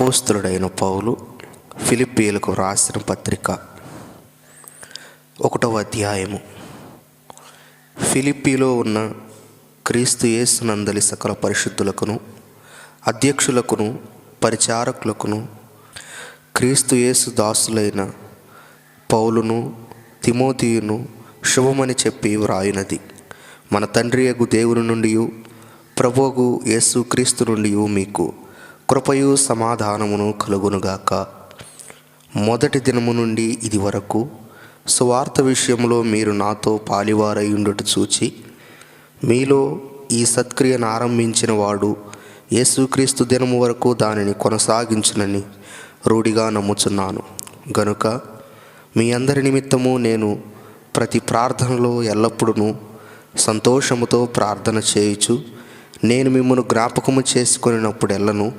అపోస్తులుడైన పౌలు ఫిలిప్పీలకు రాసిన పత్రిక ఒకటవ అధ్యాయము. ఫిలిప్పీలో ఉన్న క్రీస్తు యేసునందలి సకల పరిశుద్ధులకును అధ్యక్షులకును పరిచారకులకును క్రీస్తు యేసు దాసులైన పౌలును తిమోతియును శుభమని చెప్పి వ్రాయునది. మన తండ్రి యగు దేవుని నుండి ప్రభువు యేసు క్రీస్తు నుండి మీకు కృపయు సమాధానమును కలుగునుగాక. మొదటి దినము నుండి ఇది వరకు సువార్త విషయంలో మీరు నాతో పాలివారయుండుట చూచి మీలో ఈ సత్క్రియను ఆరంభించిన వాడు యేసుక్రీస్తు దినము వరకు దానిని కొనసాగించునని రూఢిగా నమ్ముచున్నాను. గనుక మీ అందరి నిమిత్తము నేను ప్రతి ప్రార్థనలో ఎల్లప్పుడూ సంతోషముతో ప్రార్థన చేయుచు నేను మిమ్మల్ని జ్ఞాపకము చేసుకొనినప్పుడెల్లను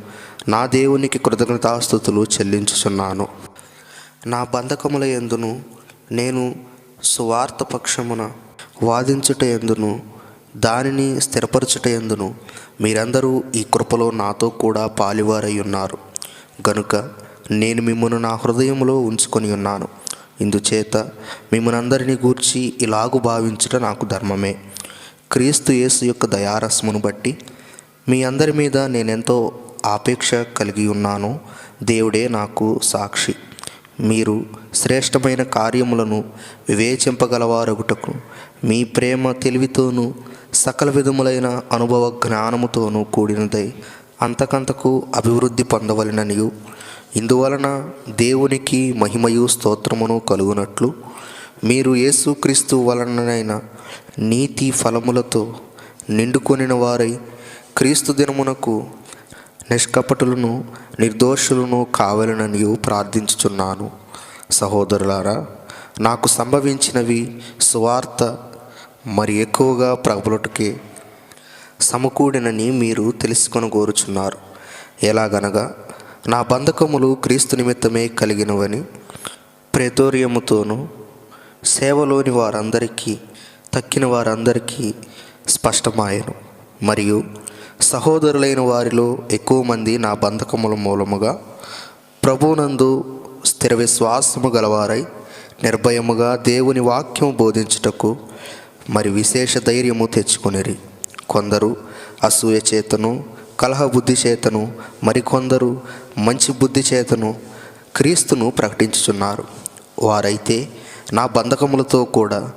నా దేవునికి కృతజ్ఞతాస్థుతులు చెల్లించుచున్నాను. నా బంధకముల ఎందును నేను సువార్త పక్షమున వాదించుట ఎందును దానిని స్థిరపరచుట ఎందును మీరందరూ ఈ కృపలో నాతో కూడా పాలివారై ఉన్నారు. గనుక నేను మిమ్మను నా హృదయంలో ఉంచుకొని ఉన్నాను. ఇందుచేత మిమ్మనందరిని గూర్చి ఇలాగు భావించుట నాకు ధర్మమే. క్రీస్తు యేసు యొక్క దయారసమును బట్టి మీ అందరి మీద నేనెంతో ఆపేక్ష కలిగి ఉన్నాను. దేవుడే నాకు సాక్షి. మీరు శ్రేష్టమైన కార్యములను వివేచింపగలవారగుటకు మీ ప్రేమ తెలివితోనూ సకల విధములైన అనుభవ జ్ఞానముతోనూ కూడినదై అంతకంతకు అభివృద్ధి పొందవలననియు. ఇందువలన దేవునికి మహిమయు స్తోత్రమును కలుగునట్లు మీరు యేసుక్రీస్తు వలననైన నీతి ఫలములతో నిండుకొనిన వారై క్రీస్తు దినమునకు నిష్కపటులను నిర్దోషులను కావాలననియు ప్రార్థించుచున్నాను. సహోదరులారా నాకు సంభవించినవి సువార్త మరి ఎక్కువగా ప్రబలుటకే సమకూడినని మీరు తెలుసుకొని కోరుచున్నారు ఎలాగనగా నా బంధకములు క్రీస్తు నిమిత్తమే కలిగినవని ప్రేతోర్యముతోనూ సేవలోని వారందరికీ తక్కిన వారందరికీ స్పష్టమాయను. మరియు సహోదరులైన వారిలో ఎక్కువ మంది నా బంధకముల మూలముగా ప్రభునందు స్థిర విశ్వాసము గలవారై నిర్భయముగా దేవుని వాక్యం బోధించుటకు మరి విశేష ధైర్యము తెచ్చుకొనిరి. కొందరు అసూయ చేతను కలహ బుద్ధి చేతను మరికొందరు మంచి బుద్ధి చేతను క్రీస్తును ప్రకటించుచున్నారు. వారైతే నా బంధకములతో కూడా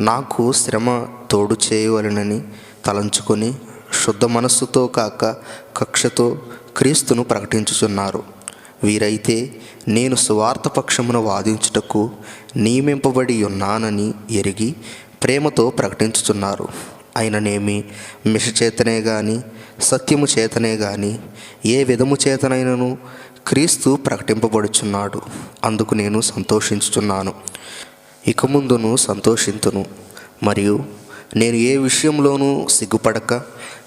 నాకు శ్రమ తోడు చేయవలనని తలంచుకొని శుద్ధ మనస్సుతో కాక కక్షతో క్రీస్తును ప్రకటించుచున్నారు. వీరైతే నేను స్వార్థ పక్షమును వాదించుటకు నియమింపబడి ఉన్నానని ఎరిగి ప్రేమతో ప్రకటించుచున్నారు. అయిననేమి మిషచేతనే గాని సత్యము చేతనే గాని ఏ విధము చేతనైనను క్రీస్తు ప్రకటింపబడుచున్నాడు. అందుకు నేను సంతోషించుచున్నాను. ఇక ముందును సంతోషింతును. మరియు నేను ఏ విషయంలోనూ సిగ్గుపడక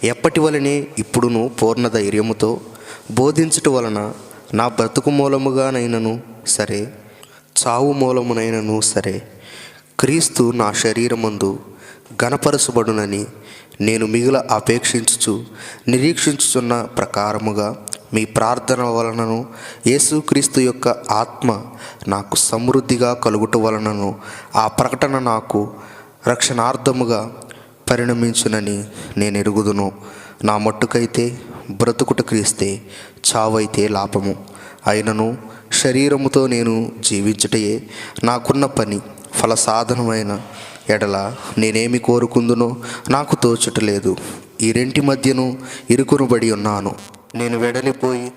ఎప్పటి వలనే ఇప్పుడును పూర్ణ ధైర్యముతో బోధించుట వలన నా బ్రతుకు మూలముగానైనను సరే చావు మూలమునైనను సరే క్రీస్తు నా శరీరమందు గణపరచబడునని నేను మిగిల అపేక్షించుచు నిరీక్షించుచున్న ప్రకారముగా మీ ప్రార్థన వలనను యేసుక్రీస్తు యొక్క ఆత్మ నాకు సమృద్ధిగా కలుగుట వలనను ఆ ప్రకటన నాకు రక్షణార్థముగా పరిణమించునని నేను ఎరుగుదును నా మట్టుకైతే బ్రతుకుట క్రీస్తే చావైతే లాభము. అయినను శరీరముతో నేను జీవించుటయే నాకున్న పని. ఫలసాధనమైన ఎడల నేనేమి కోరుకుందునో నాకు తోచటలేదు. ఈ రెంటి మధ్యను ఇరుకునుబడి ఉన్నాను. నేను వెడలిపోయి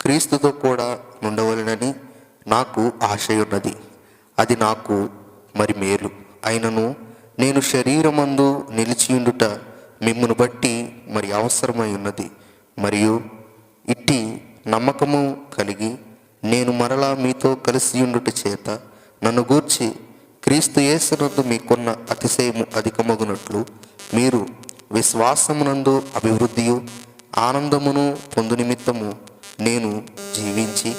క్రీస్తుతో కూడా ఉండవలనని నాకు ఆశయున్నది. అది నాకు మరి మేలు. అయినను నేను శరీరమందు నిలిచియుండుట మిమ్మును బట్టి మరి అవసరమై ఉన్నది. మరియు ఇట్టి నమ్మకము కలిగి నేను మరలా మీతో కలిసి ఉండుట చేత నన్ను గూర్చి క్రీస్తు యేసునందు మీకున్న అతిశయము అధికమగునట్లు మీరు విశ్వాసమునందు అభివృద్ధియు ఆనందమును పొందు నిమిత్తము నేను జీవించి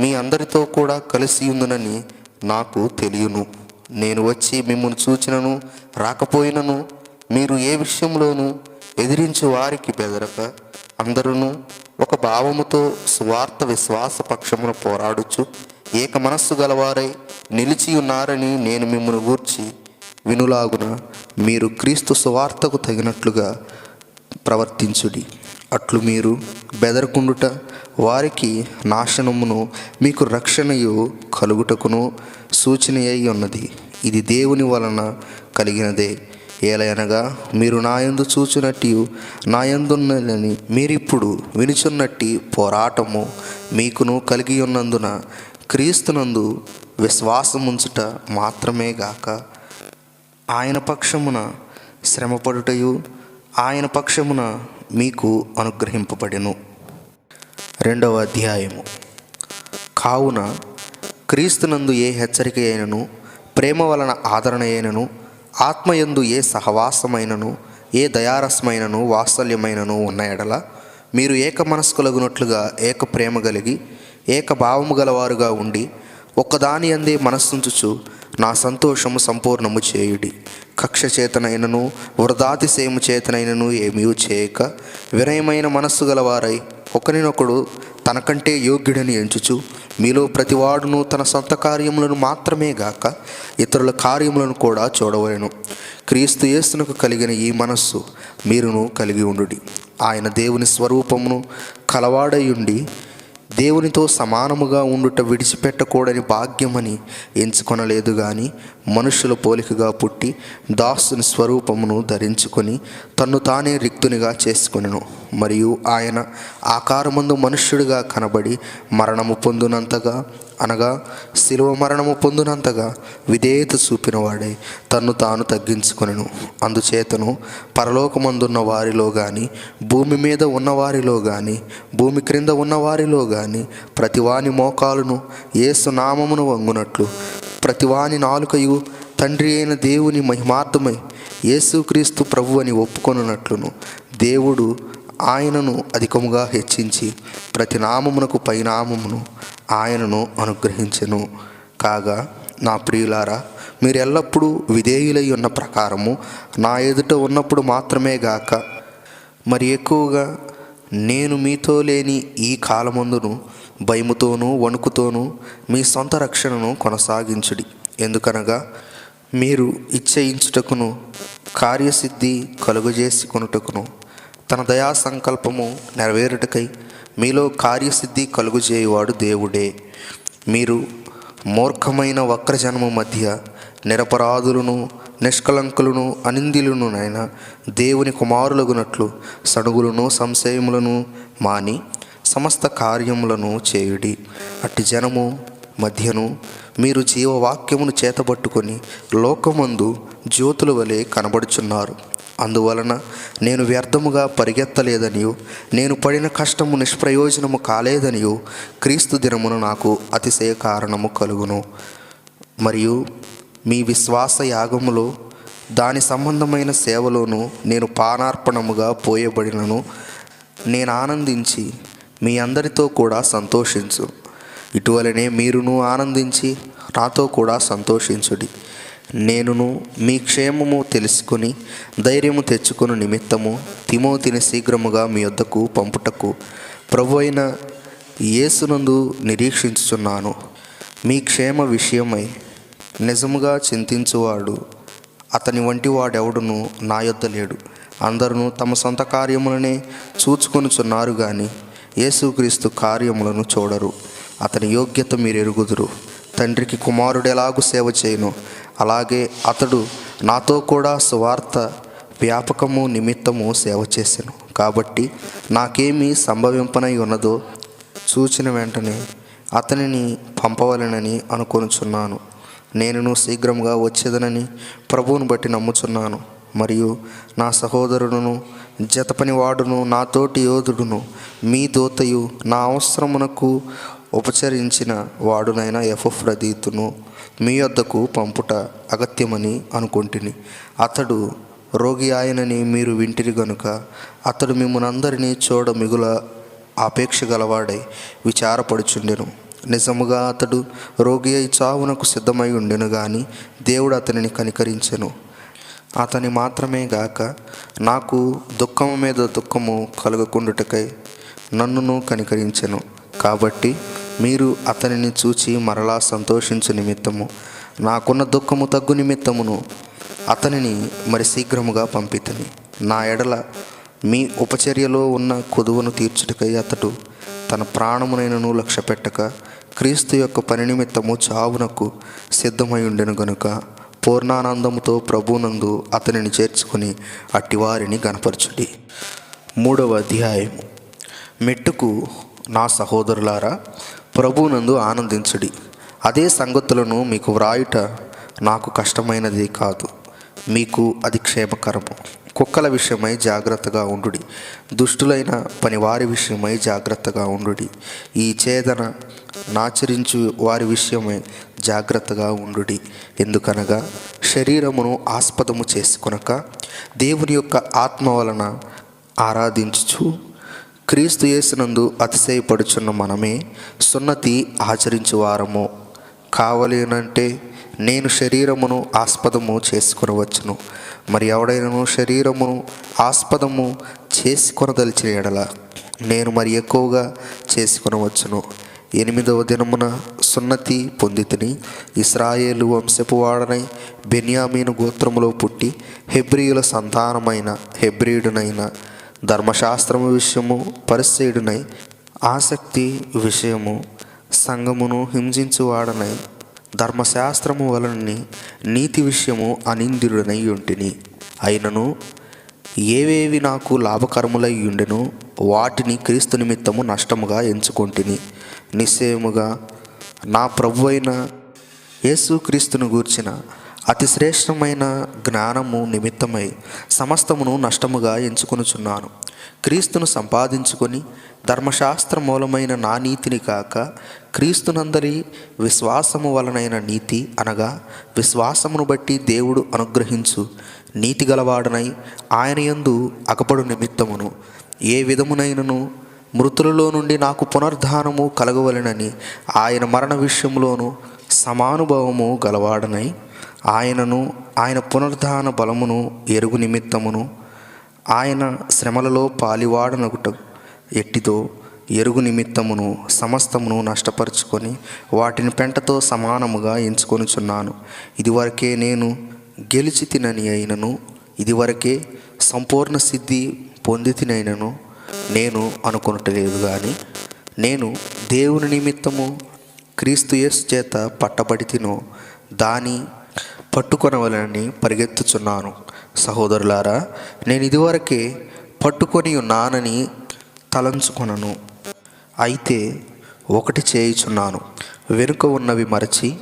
మీ అందరితో కూడా కలిసి ఉందనని నాకు తెలియను. నేను వచ్చి మిమ్మల్ని చూచినను రాకపోయినను మీరు ఏ విషయంలోనూ ఎదిరించు వారికి బెదరక అందరూ ఒక భావముతో స్వార్థ విశ్వాస పక్షమును పోరాడుచు ఏక మనస్సు గలవారై నిలిచి ఉన్నారని నేను మిమ్మల్ని గూర్చి వినులాగున మీరు క్రీస్తు స్వార్థకు తగినట్లుగా ప్రవర్తించుడి. అట్లు మీరు బెదరకుండుట వారికి నాశనమును మీకు రక్షణయు కలుగుటకును సూచన అయి ఉన్నది ఇది దేవుని వలన కలిగినదే. ఏలయనగా మీరు నాయందు చూచునట్టు నాయందున్నదని మీరిప్పుడు వినుచున్నట్టి పోరాటము మీకును కలిగి ఉన్నందున క్రీస్తునందు విశ్వాసముంచుట మాత్రమే గాక. ఆయన పక్షమున శ్రమపడుటయు ఆయన పక్షమున మీకు అనుగ్రహింపబడెను. రెండవ అధ్యాయము. కావున క్రీస్తునందు ఏ హెచ్చరిక అయినను ప్రేమ వలన ఆదరణ అయినను ఆత్మయందు ఏ సహవాసమైనను ఏ దయారసమైనను వాత్సల్యమైనను ఉన్న ఎడల మీరు ఏక మనస్కులగునట్లుగా ఏక ప్రేమ కలిగి ఏక భావము గలవారుగా ఉండి ఒక్కదాని అందే మనస్సుంచుచు నా సంతోషము సంపూర్ణము చేయుడి. కక్ష చేతనైనను వృధాతిశయము చేతనైనను ఏమీ చేయక వినయమైన మనస్సు గలవారై ఒకరినొకడు తనకంటే యోగ్యుడని ఎంచుచు మీలో ప్రతివాడును తన సొంత కార్యములను మాత్రమే గాక ఇతరుల కార్యములను కూడా చూడవలెను. క్రీస్తు యేసునకు కలిగిన ఈ మనస్సు మీరును కలిగి ఉండుడి. ఆయన దేవుని స్వరూపమును కలవాడయుండి దేవునితో సమానముగా ఉండుట విడిచిపెట్టకూడని భాగ్యమని ఎంచుకొనలేదు గాని మనుషుల పోలికగా పుట్టి దాసుని స్వరూపమును ధరించుకొని తన్ను తానే రిక్తునిగా చేసుకొనెను. మరియు ఆయన ఆకారమందు మనుష్యుడిగా కనబడి మరణము పొందునంతగా అనగా శిలువ మరణము పొందినంతగా విధేయత చూపినవాడై తన్ను తాను తగ్గించుకొనెను. అందుచేతను పరలోకమందున్న వారిలో కానీ భూమి మీద ఉన్నవారిలో కానీ భూమి క్రింద ఉన్నవారిలో కానీ ప్రతివాని మోకాలును ఏసు నామమును వంగునట్లు ప్రతివాని నాలుకయు తండ్రి అయిన దేవుని మహిమార్థమై యేసుక్రీస్తు ప్రభు అని ఒప్పుకొనున్నట్లును. దేవుడు ఆయనను అధికముగా హెచ్చించి ప్రతి నామమునకు పైనామమును ఆయనను అనుగ్రహించెను. కాగా నా ప్రియులారా మీరు ఎల్లప్పుడూ విధేయులై ఉన్న ప్రకారము నా ఎదుట ఉన్నప్పుడు మాత్రమే గాక మరి ఎక్కువగా నేను మీతో లేని ఈ కాలమందును భయముతోనూ వణుకుతోనూ మీ సొంత రక్షణను కొనసాగించుడి. ఎందుకనగా మీరు ఇచ్చయించుటకును కార్యసిద్ధి కలుగజేసి కొనుటకును తన దయా సంకల్పము నెరవేరుటకై మీలో కార్యసిద్ధి కలుగుజేయువాడు దేవుడే. మీరు మూర్ఖమైన వక్రజనము మధ్య నిరపరాధులను నిష్కలంకులను అనిందిలునునైనా దేవుని కుమారులగునట్లు సడుగులను సంశయములను మాని సమస్త కార్యములను చేయుడి. అట్టి జనము మధ్యను మీరు జీవవాక్యమును చేతబట్టుకొని లోకమందు జ్యోతుల వలె కనబడుచున్నారు. అందువలన నేను వ్యర్థముగా పరిగెత్తలేదనియు నేను పడిన కష్టము నిష్ప్రయోజనము కాలేదనియు క్రీస్తు దినమును నాకు అతిశయ కారణము కలుగును. మరియు మీ విశ్వాస యాగములో దాని సంబంధమైన సేవలోను నేను పానార్పణముగా పోయబడినను నేను ఆనందించి మీ అందరితో కూడా సంతోషించు. ఇటువలనే మీరును ఆనందించి నాతో కూడా సంతోషించుడి. నేనును మీ క్షేమము తెలుసుకొని ధైర్యము తెచ్చుకుని నిమిత్తము తిమోతిని శీఘ్రముగా మీ వద్దకు పంపుటకు ప్రభు అయిన యేసునందు నిరీక్షించుచున్నాను. మీ క్షేమ విషయమై నిజముగా చింతించువాడు. అతని వంటి వాడెవడును నా యొద్ద లేడు. అందరూ తమ సొంత కార్యములనే చూచుకొనుచున్నారు కానీ యేసుక్రీస్తు కార్యములను చూడరు. అతని యోగ్యత మీరు ఎరుగుదురు. తండ్రికి కుమారుడు ఎలాగూ సేవ చేయను? అలాగే అతడు నాతో కూడా సువార్త వ్యాపకము నిమిత్తము సేవ చేశాను కాబట్టి నాకేమి సంభవింపనై ఉన్నదో చూచిన వెంటనే అతనిని పంపవలెనని అనుకొనుచున్నాను. నేను శీఘ్రంగా వచ్చేదనని ప్రభువును బట్టి నమ్ముచున్నాను. మరియు నా సహోదరుడును జతపని వాడును నాతోటి యోధుడును మీ దోతయు నా అవసరమునకు ఉపచరించిన వాడునైన ఎఫ్రదీతును మీ వద్దకు పంపుట అగత్యమని అనుకుంటుని. అతడు రోగి ఆయనని మీరు వింటిరి గనుక అతడు మిమ్మల్నందరినీ చూడ మిగుల ఆపేక్ష గలవాడై విచారపడుచుండెను. నిజముగా అతడు రోగి అయి చావునకు సిద్ధమై ఉండెను గాని దేవుడు అతనిని కనికరించెను. అతని మాత్రమే గాక నాకు దుఃఖము మీద దుఃఖము కలుగకుండుటకై నన్నును కనికరించెను. కాబట్టి మీరు అతనిని చూచి మరలా సంతోషించు నిమిత్తము. నాకున్న దుఃఖము తగ్గు నిమిత్తమును అతనిని మరి శీఘ్రముగా పంపితని. నా ఎడల మీ ఉపచర్యలో ఉన్న కొదువను తీర్చుటకై అతడు తన ప్రాణమునైనను లక్ష్య పెట్టక క్రీస్తు యొక్క పని నిమిత్తము చావునకు సిద్ధమై ఉండెను గనుక పూర్ణానందముతో ప్రభునందు అతనిని చేర్చుకుని అట్టివారిని గనపరచుడి మూడవ అధ్యాయము. మెట్టుకు నా సహోదరులారా ప్రభునందు ఆనందించుడి. అదే సంగతులను మీకు వ్రాయుట నాకు కష్టమైనది కాదు. మీకు అది క్షేమకరము. కుక్కల విషయమై జాగ్రత్తగా ఉండుడి. దుష్టులైన పనివారి విషయమై జాగ్రత్తగా ఉండుడి. ఈ చేదన నాచరించు వారి విషయమై జాగ్రత్తగా ఉండుడి. ఎందుకనగా శరీరమును ఆస్పదము చేసుకొనక దేవుని యొక్క ఆత్మ వలన ఆరాధించుచు క్రీస్తు యేసునందు అతిశయపడుచున్న మనమే సున్నతి ఆచరించు వారము కావలేనంటే నేను శరీరమును ఆస్పదము చేసుకొనవచ్చును. మరి ఎవడైనను శరీరమును ఆస్పదము చేసుకొనదలిచిన ఎడల నేను మరి ఎక్కువగా చేసుకొనవచ్చును. ఎనిమిదవ దినమున సున్నతి పొందితిని ఇస్రాయేలు వంశపు వాడనై బెన్యామీను గోత్రములో పుట్టి హెబ్రియుల సంతానమైన హెబ్రియుడునైన ధర్మశాస్త్రము విషయము పరిశీడునై ఆసక్తి విషయము సంగమును హింసించువాడనై ధర్మశాస్త్రము వలనని నీతి విషయము అనింద్యుడనై ఉంటిని. అయినను ఏవేవి నాకు లాభకరములై ఉండెను వాటిని క్రీస్తు నిమిత్తము నష్టముగా ఎంచుకొంటిని. నిశ్చయముగా నా ప్రభు అయిన యేసుక్రీస్తును గూర్చిన అతి శ్రేష్టమైన జ్ఞానము నిమిత్తమై సమస్తమును నష్టముగా ఎంచుకొనుచున్నాను. క్రీస్తును సంపాదించుకొని ధర్మశాస్త్ర మూలమైన నా నీతిని కాక క్రీస్తునందరి విశ్వాసము వలనైన నీతి అనగా విశ్వాసమును బట్టి దేవుడు అనుగ్రహించు నీతి గలవాడనై ఆయన యందు అగపడు నిమిత్తమును. ఏ విధమునైనను మృతులలో నుండి నాకు పునర్ధానము కలగవలెనని ఆయన మరణ విషయంలోను సమానుభవము గలవాడనై ఆయనను ఆయన పునర్ధాన బలమును ఎరుగు నిమిత్తమును ఆయన శ్రమలలో పాలివాడనగుట ఎట్టితో ఎరుగు నిమిత్తమును సమస్తమును నష్టపరుచుకొని వాటిని పెంటతో సమానముగా ఎంచుకొనుచున్నాను. ఇదివరకే నేను గెలిచి తినని అయినను ఇదివరకే సంపూర్ణ సిద్ధి పొంది తినైనను నేను అనుకున్నట్లేదు కానీ నేను దేవుని నిమిత్తము క్రీస్తు యేసు చేత పట్టబడితినో దాని పట్టుకొనవలని పరిగెత్తుచున్నాను. సహోదరులారా నేను ఇదివరకే పట్టుకొని ఉన్నానని తలంచుకొనను. అయితే ఒకటి చేయుచున్నాను. వెనుక ఉన్నవి మరచి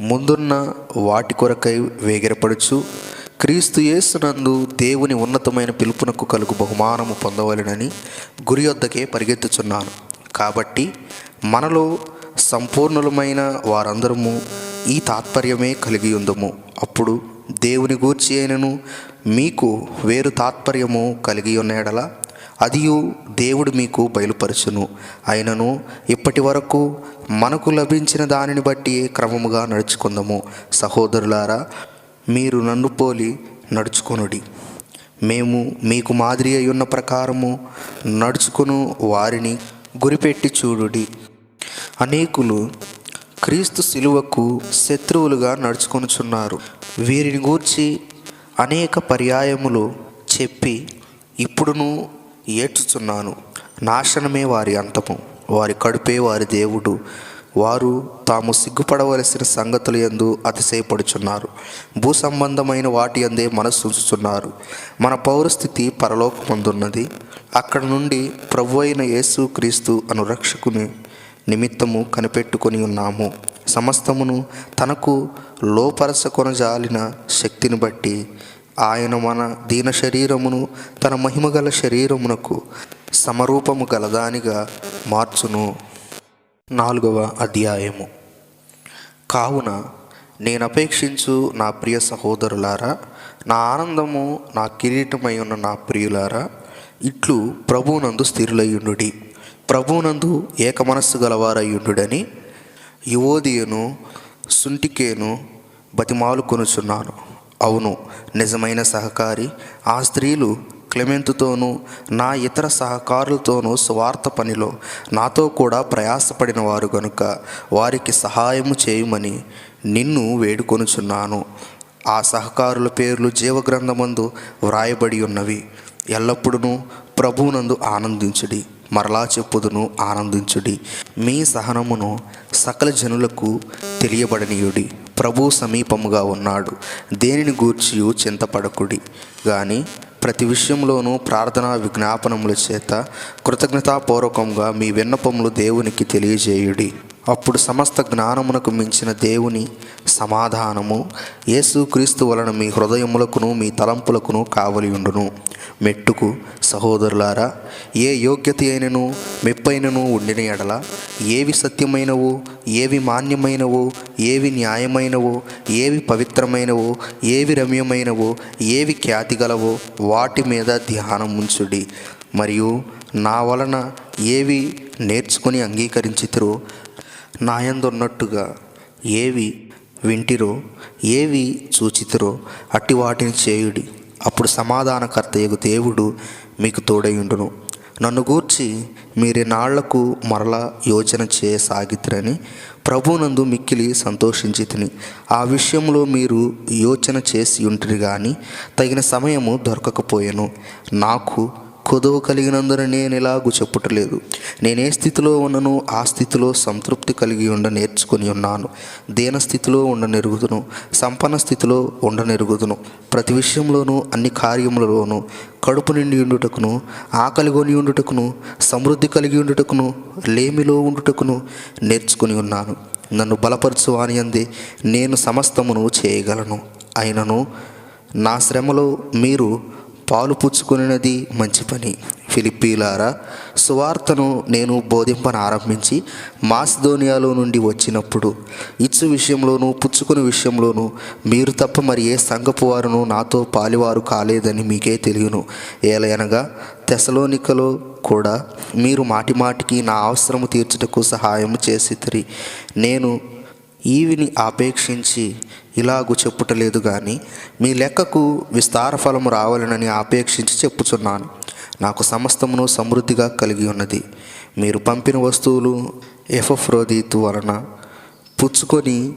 ముందున్న వాటి కొరకై వేగిరపడుచు క్రీస్తు యేసునందు దేవుని ఉన్నతమైన పిలుపునకు కలుగు బహుమానము పొందవలెనని గురి వద్దకే పరిగెత్తుచున్నాను. కాబట్టి మనలో సంపూర్ణులమైన వారందరము ఈ తాత్పర్యమే కలిగి ఉందము. అప్పుడు దేవుని గూర్చి అయినను మీకు వేరు తాత్పర్యము కలిగి ఉన్న ఎడల అదియు దేవుడు మీకు బయలుపరచును. అయినను ఇప్పటి వరకు మనకు లభించిన దానిని బట్టి క్రమముగా నడుచుకుందాము. సహోదరులారా మీరు నన్ను పోలి నడుచుకొనుడి. మేము మీకు మాదిరి అయి ఉన్న ప్రకారము నడుచుకును వారిని గురిపెట్టి చూడుడి. అనేకులు క్రీస్తు శిలువకు శత్రువులుగా నడుచుకొనుచున్నారు. వీరిని గూర్చి అనేక పర్యాయములు చెప్పి ఇప్పుడును ఏడ్చుచున్నాను. నాశనమే వారి అంతము. వారి కడుపే వారి దేవుడు. వారు తాము సిగ్గుపడవలసిన సంగతులు యందు అతిశయపడుచున్నారు. భూ సంబంధమైన వాటి అందే మనస్సుంచుతున్నారు మన పౌరస్థితి పరలోకమందున్నది. అక్కడ నుండి ప్రభు అయిన యేసు క్రీస్తు అను రక్షకుని నిమిత్తము కనిపెట్టుకొని ఉన్నాము. సమస్తమును తనకు లోపరచకొనజాలిన శక్తిని బట్టి ఆయన మన దీన శరీరమును తన మహిమగల శరీరమునకు సమరూపము గలదానిగా మార్చును. నాలుగవ అధ్యాయము. కావున నేను అపేక్షించు నా ప్రియ సహోదరులారా నా ఆనందము నా కిరీటమై ఉన్న నా ప్రియులారా ఇట్లు ప్రభువునందు స్థిరులయ్యుండుడి. ప్రభువునందు ఏక మనస్సు గలవారయ్యుండుడని యువోదియను సుంటికేను బతిమాలు కొనుచున్నాను. అవును నిజమైన సహకారి ఆ స్త్రీలు క్లెమెంతుతోనూ నా ఇతర సహకారులతోనూ స్వార్థ పనిలో నాతో కూడా ప్రయాసపడిన వారు గనుక వారికి సహాయము చేయమని నిన్ను వేడుకొనుచున్నాను. ఆ సహకారుల పేర్లు జీవగ్రంథమందు వ్రాయబడి ఉన్నవి. ఎల్లప్పుడూ ప్రభువునందు ఆనందించుడి మరలా చెప్పుదును ఆనందించుడి. మీ సహనమును సకల జనులకు తెలియబడనీయుడి. ప్రభు సమీపముగా ఉన్నాడు. దేనిని గూర్చియు చింతపడకుడి. కానీ ప్రతి విషయంలోనూ ప్రార్థనా విజ్ఞాపనముల చేత కృతజ్ఞతాపూర్వకంగా మీ విన్నపములు దేవునికి తెలియజేయుడి. అప్పుడు సమస్త జ్ఞానమునకు మించిన దేవుని సమాధానము యేసుక్రీస్తు వలన మీ హృదయములకును మీ తలంపులకును కావలి ఉండును. మెట్టుకు సహోదరులారా ఏ యోగ్యత అయినను మెప్పైనను ఉండిన ఎడల ఏవి సత్యమైనవో ఏవి మాన్యమైనవో ఏవి న్యాయమైనవో ఏవి పవిత్రమైనవో ఏవి రమ్యమైనవో ఏవి ఖ్యాతిగలవో వాటి మీద ధ్యానం ఉంచుడి మరియు నా వలన ఏవి నేర్చుకుని అంగీకరించితిరో నాయందున్నట్టుగా ఏవి వింటిరో ఏవి చూచితిరో అట్టి వాటిని చేయుడి. అప్పుడు సమాధానకర్తయగు దేవుడు మీకు తోడయుండును. నన్ను గూర్చి మీరెనాళ్ళకు మరలా యోచన చేయసాగితురని ప్రభునందు మిక్కిలి సంతోషించి తిని ఆ విషయంలో మీరు యోచన చేసి ఉంటిరి కానీ తగిన సమయము దొరకకపోయాను. నాకు కొదవ కలిగినందున నేను ఎలాగూ చెప్పుటలేదు. నేనే స్థితిలో ఉన్నను ఆ స్థితిలో సంతృప్తి కలిగి ఉండ నేర్చుకుని ఉన్నాను. దీన స్థితిలో ఉండనెరుగుదును సంపన్న స్థితిలో ఉండనెరుగుదును ప్రతి విషయంలోనూ అన్ని కార్యములలోనూ కడుపు నిండి ఉండుటకును ఆకలి కొని ఉండుటకును సమృద్ధి కలిగి ఉండుటకును లేమిలో ఉండుటకును నేర్చుకుని ఉన్నాను. నన్ను బలపరచు అని అంది నేను సమస్తమును చేయగలను. అయినను నా శ్రమలో మీరు పాలు పుచ్చుకున్నది మంచి పని. ఫిలిప్పీలారా సువార్తను నేను బోధింపను ఆరంభించి మాసిదోనియాలో నుండి వచ్చినప్పుడు ఇచ్చు విషయంలోనూ పుచ్చుకుని విషయంలోనూ మీరు తప్ప మరి ఏ సంఘపు వారును నాతో పాలివారు కాలేదని మీకే తెలియను. ఏలయనగా తెసలోనికలో కూడా మీరు మాటి మాటికి నా అవసరము తీర్చుటకు సహాయం చేసితిరి. నేను ఈవిని ఆపేక్షించి ఇలాగు చెప్పుటలేదు కానీ మీ లెక్కకు విస్తార ఫలము రావాలనని ఆపేక్షించి చెప్పుచున్నాను. నాకు సమస్తమును సమృద్ధిగా కలిగి ఉన్నది. మీరు పంపిన వస్తువులు ఎఫ్రోదీతు వలన పుచ్చుకొని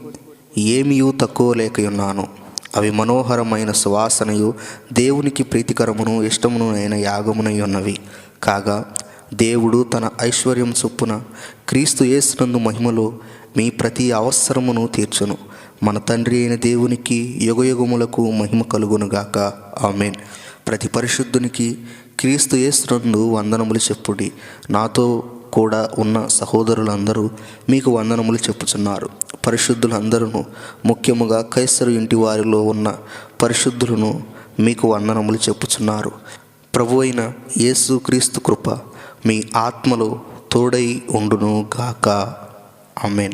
ఏమియూ తక్కువ లేకయున్నాను. అవి మనోహరమైన సువాసనయు దేవునికి ప్రీతికరమును ఇష్టమును అయిన యాగమునై ఉన్నవి కాగా దేవుడు తన ఐశ్వర్యం చొప్పున క్రీస్తు యేసునందు మహిమలో మీ ప్రతి అవసరమును తీర్చును. మన తండ్రి అయిన దేవునికి యుగయుగములకు మహిమ కలుగునుగాక. ఆమెన్. ప్రతి పరిశుద్ధునికి క్రీస్తు యేసునందు వందనములు చెప్పుడి. నాతో కూడా ఉన్న సహోదరులందరూ మీకు వందనములు చెప్పుచున్నారు. పరిశుద్ధులందరూ ముఖ్యముగా కైసరు ఇంటి వారిలో ఉన్న పరిశుద్ధులను మీకు వందనములు చెప్పుచున్నారు. ప్రభు అయిన యేసు క్రీస్తు కృప మీ ఆత్మలో తోడై ఉండును గాక ఆమెన్.